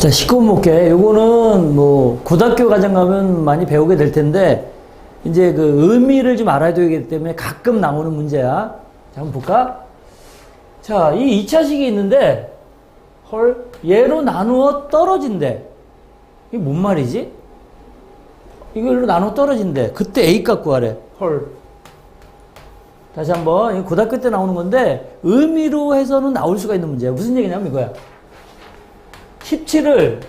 자, 19문목계. 요거는 뭐, 고등학교 과정 가면 많이 배우게 될 텐데, 이제 그 의미를 좀 알아야 되기 때문에 가끔 나오는 문제야. 자, 한번 볼까? 자, 이 2차식이 있는데, 헐, 얘로 나누어 떨어진대. 이게 뭔 말이지? 이걸로 나누어 떨어진대. 그때 A 값 구하래. 헐. 다시 한번, 고등학교 때 나오는 건데, 의미로 해서는 나올 수가 있는 문제야. 무슨 얘기냐면 이거야. 17을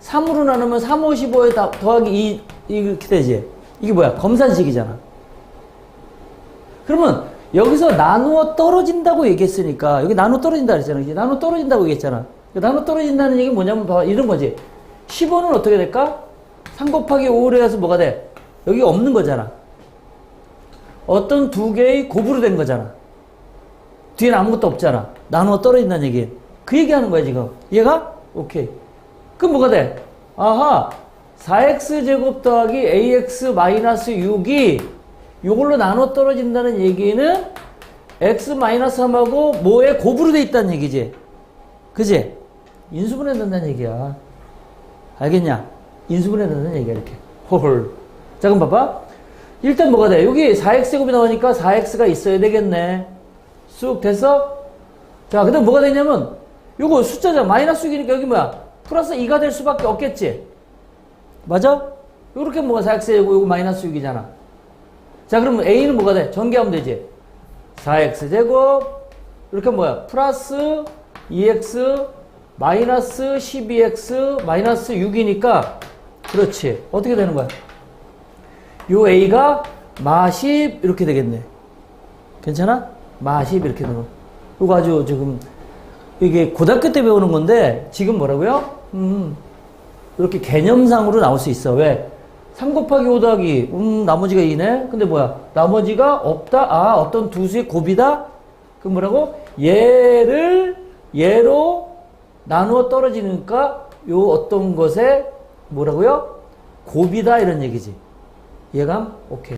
3으로 나누면 3, 5, 15에 다, 더하기 2, 이렇게 되지. 이게 뭐야? 검산식이잖아. 그러면 여기서 나누어 떨어진다고 얘기했으니까, 여기 나누어 떨어진다 그랬잖아. 이제 나누어 떨어진다고 얘기했잖아. 나누어 떨어진다는 얘기 뭐냐면 봐봐. 이런 거지. 15는 어떻게 될까? 3 곱하기 5를 해서 뭐가 돼? 여기 없는 거잖아. 어떤 두 개의 곱으로 된 거잖아. 뒤에는 아무것도 없잖아. 나누어 떨어진다는 얘기. 그 얘기하는 거야, 지금. 얘가? 오케이. 그럼 뭐가 돼? 아하, 4x제곱 더하기 ax 마이너스 6이 이걸로 나눠 떨어진다는 얘기는 x 마이너스 3하고 뭐에 곱으로 돼 있다는 얘기지. 그지? 인수분해 된다는 얘기야. 알겠냐? 인수분해 된다는 얘기야, 이렇게. 홀. 자, 그럼 봐봐. 일단 뭐가 돼? 여기 4x제곱이 나오니까 4x가 있어야 되겠네. 쑥 됐어? 자, 그 다음 뭐가 되냐면, 요거 숫자잖아. 마이너스 6이니까 여기 뭐야? 플러스 2가 될 수밖에 없겠지? 맞아? 요렇게 뭐가 4x제곱, 요거 마이너스 6이잖아. 자, 그러면 a는 뭐가 돼? 전개하면 되지? 4x제곱, 이렇게 뭐야? 플러스 2x, 마이너스 12x, 마이너스 6이니까, 그렇지. 어떻게 되는 거야? 요 a가 마10 이렇게 되겠네. 괜찮아? 마10 이렇게 되는 거. 이거 아주 지금 이게 고등학교 때 배우는 건데 지금 뭐라고요? 음, 이렇게 개념상으로 나올 수 있어. 왜? 3 곱하기 5 더하기 음 나머지가 2네. 근데 뭐야? 나머지가 없다. 아 어떤 두 수의 곱이다. 그럼 뭐라고? 얘를 얘로 나누어 떨어지니까 요 어떤 것에 뭐라고요? 곱이다 이런 얘기지. 이해감? 오케이.